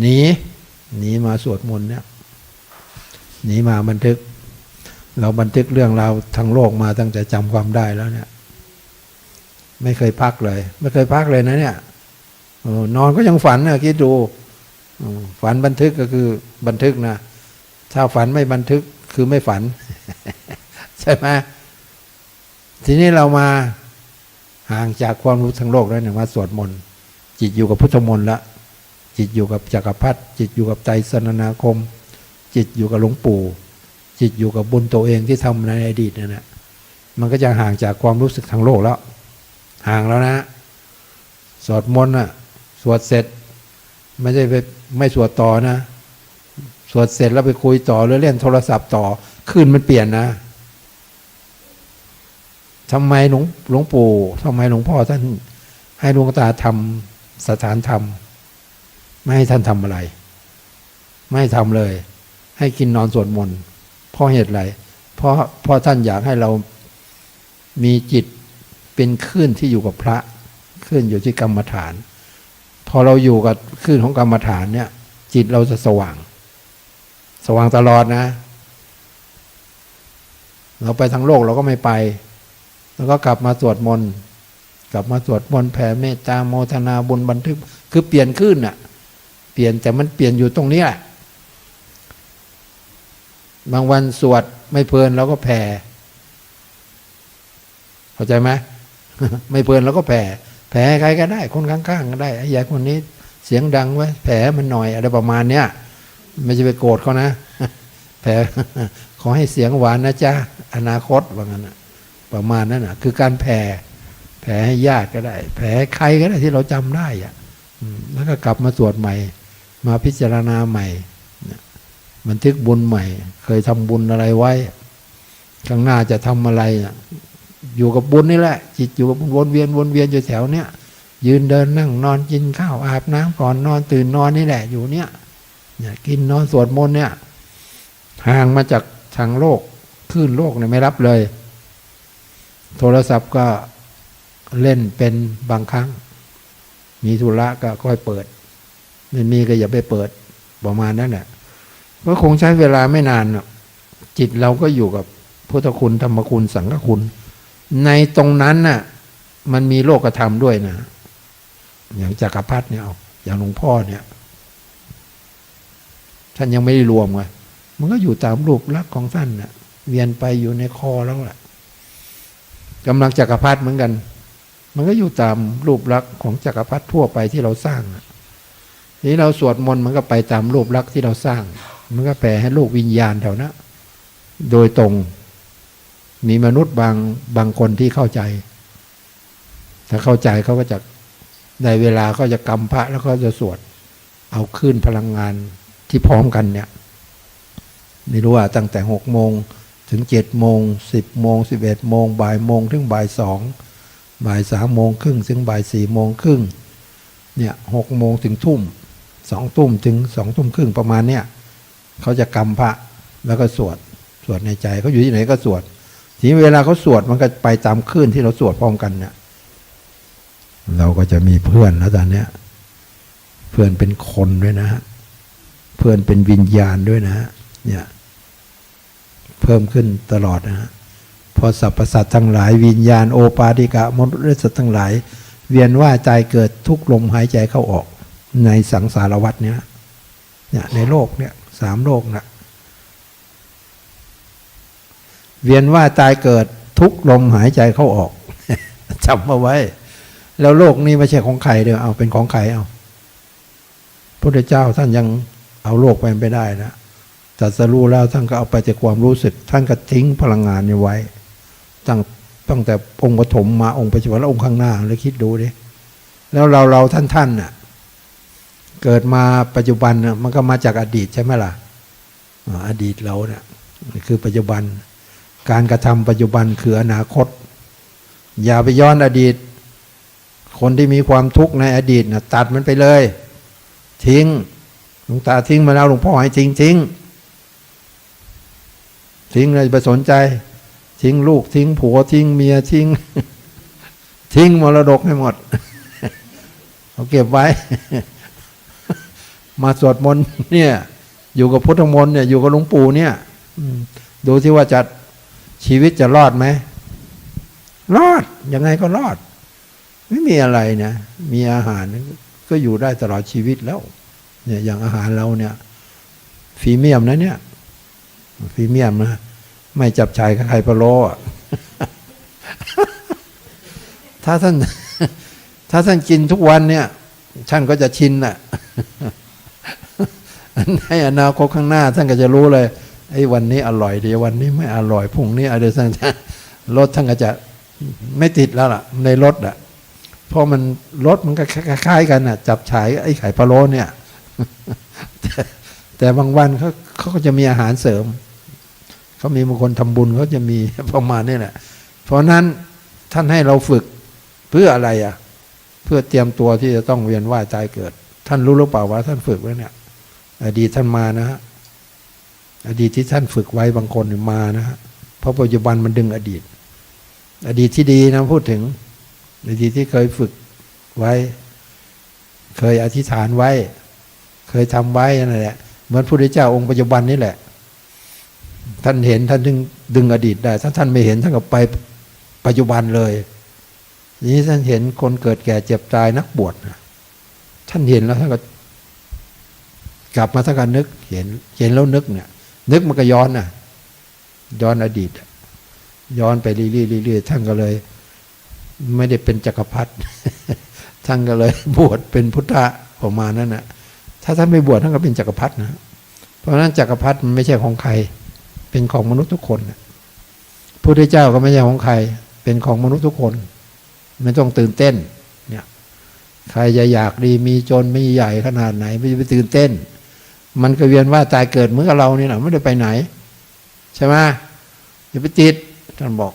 หนีหนีมาสวดมนต์เนี่ยหนีมาบันทึก เราบันทึกเรื่องราวทั้งโลกมาตั้งแต่จำความได้แล้วเนี่ย ไม่เคยพักเลย ไม่เคยพักเลยนะเนี่ยอนอนก็ยังฝันนะคิดดูฝันบันทึกก็คือบันทึกนะถ้าฝันไม่บันทึกคือไม่ฝัน ใช่ไหมทีนี้เรามาห่างจากความรู้ทั้งโลกแล้วเนี่ยมาสวดมนต์จิตอยู่กับพุทธมนต์ละ จิตอยู่กับจักรพรรดิจิตอยู่กับไตรสนนาคม จิตอยู่กับหลวงปู่ จิตอยู่กับบุญตัวเองที่ทำในอดีตนั่นแหละมันก็จะห่างจากความรู้สึกทางโลกแล้ว ห่างแล้วนะ สวดมนต์อะสวดเสร็จ ไม่ใช่ไปไม่สวดต่อนะ สวดเสร็จแล้วไปคุยต่อหรือเล่นโทรศัพท์ต่อคืนมันเปลี่ยนนะทำไมหลวงหลวงปู่ทำไมหลวงพ่อท่านให้หลวงตาทำสถานธรรม ไม่ให้ท่านทำอะไร ไม่ให้ทำเลย ให้กินนอนสวดมนต์เพราะเหตุไรเพราะเพราะท่านอยากให้เรามีจิตเป็นคลื่นที่อยู่กับพระคลื่นอยู่ที่กรรมฐาน พอเราอยู่กับคลื่นของกรรมฐานเนี่ย จิตเราจะสว่าง สว่างตลอดนะ เราไปทางโลกเราก็ไม่ไป แล้วก็กลับมาสวดมนต์กลับมาสวดมนต์แผ่เมตตาโมทนาบุญบันทึก คือเปลี่ยนขึ้นน่ะ ลี่ยนแต่มันเปลี่ยนอยู่ตรงนี้แหละบางวันสวดไม่เพลินเราก็แผ่เข้าใจไหมไม่เพลินเราก็แผ่แผ่ให้ใครก็ได้ คนข้างๆก็ได้ไอ้ยายคนนี้เสียงดังไว้แผ่มันหน่อยอะไรประมาณเนี้ยไม่ใช่ไปโกรธเขานะแผ่ขอให้เสียงหวานนะจ๊ะอนาคตว่างั้นประมาณนั้นนะคือการแผ่แผ่ให้ญาติก็ได้ แผ่ให้ใครก็ได้ที่เราจำได้อะแล้วก็กลับมาสวดใหม่ มาพิจารณาใหม่บันทึกบุญใหม่ เคยทำบุญอะไรไว้ ข้างหน้าจะทำอะไร อยู่กับบุญนี่แหละ จิตอยู่กับบุญวนเวียนวนเวียนอยู่แถวเนี้ยยืนเดินนั่งนอนกินข้าวอาบน้ำก่อนนอนตื่นนอนนี่แหละอยู่เนี้ยเนี่ยกินนอนสวดมนต์เนี่ยห่างมาจากทางโลกคลื่นโลกเนี่ยไม่รับเลย โทรศัพท์ก็เล่นเป็นบางครั้ง มีธุระก็ค่อยเปิด ไม่มีก็อย่าไปเปิดประมาณนั้นแหละก็คงใช้เวลาไม่นานจิตเราก็อยู่กับพุทธคุณธรรมคุณสังฆคุณ ในตรงนั้นน่ะ มันมีโลกธรรมด้วยนะ อย่างจักรพรรดิเนี่ยอย่างหลวงพ่อเนี่ย ท่านยังไม่ได้รวมไงมันก็อยู่ตามรูปลักษณ์ของท่านน่ะ เวียนไปอยู่ในคอแล้วแหละกำลังจักรพรรดิเหมือนกัน มันก็อยู่ตามรูปลักษณ์ของจักรพรรดิทั่วไปที่เราสร้างน่ะ นี้เราสวดมนต์มันก็ไปตามรูปลักษณ์ที่เราสร้าง มันก็แผ่ให้โลกวิญญาณแถวนั้นโดยตรง มีมนุษย์บางบางคนที่เข้าใจ ถ้าเข้าใจเขาก็จะได้เวลาก็จะกำพระแล้วก็จะสวด เอาขึ้นพลังงานที่พร้อมกันเนี่ยไม่รู้ว่าตั้งแต่หกโมงถึงเจ็ดโมงสิบโมงสิบเอ็ดโมงบ่ายโมงถึงบ่ายสองบ่ายสามโมงครึ่งถึงบ่ายสี่โมงครึ่งเนี่ยหกโมงถึงทุ่ม สองทุ่มถึงสองทุ่มครึ่งประมาณเนี่ยเขาจะกำพระแล้วก็สวดสวดในใจเขาอยู่ที่ไหนก็สวด ทีเวลาเขาสวดมันก็ไปตามคลื่นที่เราสวดพร้อมกันเนี่ยเราก็จะมีเพื่อนแล้วตอนเนี้ยเพื่อนเป็นคนด้วยนะฮะเพื่อนเป็นวิญญาณด้วยนะฮะเนี่ยเพิ่มขึ้นตลอดนะฮะพอสรรพสัตว์ทั้งหลายวิญญาณโอปาติกะมนุษย์สัตว์ทั้งหลาย เวียนว่าใจเกิดทุกลมหายใจเข้าออก ในสังสารวัฏเนี้ยเนี่ยในโลกเนี่ยสามโลกนะเวียนว่าตายเกิดทุกลมหายใจเข้าออกจำเอาไว้ แล้วโลกนี้ไม่ใช่ของใครเดียวเอาเป็นของใครเอาพระเจ้าท่านยังเอาโลกไปไม่ได้นะตรัสรู้แล้วท่านก็เอาไปจากความรู้สึก ท่านก็ทิ้งพลังงานนี้ไว้ตั้งตั้งแต่องค์ปฐมมาองค์ปัจจุบันแล้วองค์ข้างหน้าแล้วคิดดูดิแล้วเราเราท่านท่านน่ะ เกิดมาปัจจุบันมันก็มาจากอดีตใช่ไหมล่ะอดีตเราเนี่ยคือปัจจุบัน การกระทำปัจจุบันคืออนาคต อย่าไปย้อนอดีต คนที่มีความทุกข์ในอดีตนะตัดมันไปเลย ทิ้งหลวงตาทิ้งมาแล้วหลวงพ่อให้ทิ้งทิ้งทิ้งเลยไปสนใจ ทิ้งลูกทิ้งผัวทิ้งเมียทิ้ง ทิ้งมรดกให้หมด เอาเก็บไว้ มาสวดมนต์เนี่ย อยู่กับพุทธมนต์เนี่ยอยู่กับหลวงปู่เนี่ยดูที่ว่าจะชีวิตจะรอดไหมรอดยังไงก็รอด ไม่มีอะไรนะมีอาหารก็อยู่ได้ตลอดชีวิตแล้วเนี่ยอย่างอาหารเราเนี่ยฟีเมียมนะเนี่ยฟีเมียมนะไม่จับชายกับใครพะโล้อะถ้าท่าน ถ้าท่านกินทุกวันเนี่ยท่านก็จะชินน่ะ ในอนาคตข้างหน้าท่านก็จะรู้เลยไอ้วันนี้อร่อยดีวันนี้ไม่อร่อยพรุ่งนี้อะไรท่านรถท่านก็จะไม่ติดแล้วล่ะ ในรถอะเพราะมันรถมันก็คล้ายๆกันน่ะ จับฉายไอ้ไข่พะโล้เนี่ย แต่บางวันเขาเขาก็จะมีอาหารเสริมเขามีบางคนทำบุญเขาจะมีประมาณนี้แหละเพราะนั้นท่านให้เราฝึกเพื่ออะไรอะ เพื่อเตรียมตัวที่จะต้องเวียนว่ายตายเกิด ท่านรู้หรือเปล่าว่าท่านฝึกไว้เนี่ย อดีตท่านมานะฮะอดีตที่ท่านฝึกไว้บางคนมานะฮะเพราะปัจจุบันมันดึงอดีต อดีตที่ดีนะพูดถึง อดีตที่เคยฝึกไว้ เคยอธิษฐานไว้ เคยทำไว้นั่นแหละเหมือนพระพุทธเจ้าองค์ปัจจุบันนี่แหละ ท่านเห็นท่านดึงดึงอดีตได้ถ้าท่านไม่เห็นท่านก็ไปปัจจุบันเลยนี้ท่านเห็นคนเกิดแก่เจ็บตายนักบวชนะท่านเห็นแล้วท่านก็ กลับมาท่านก็นึก เห็น เห็นแล้วนึกเนี่ย นึกมันก็ย้อนน่ะ ย้อนอดีต ย้อนไปเรื่อยๆท่านก็เลย ไม่ได้เป็นจักรพรรดิท่านก็เลย บวชเป็นพุทธะประมาณนั้นนะถ้าท่านไม่บวชท่านก็เป็นจักรพรรดินะ เพราะนั้นจักรพรรดิมันไม่ใช่ของใคร เป็นของมนุษย์ทุกคนนะพระพุทธเจ้าก็ไม่ใช่ของใคร เป็นของมนุษย์ทุกคน ไม่ต้องตื่นเต้น เนี่ย ใครจะอยากดีมีจนไม่ใหญ่ขนาดไหน ไม่ไปตื่นเต้น มันก็เวียนว่าตายเกิดเหมือนกับเรานี่แหละไม่ได้ไปไหน ใช่ไหมอย่าไปติดท่านบอก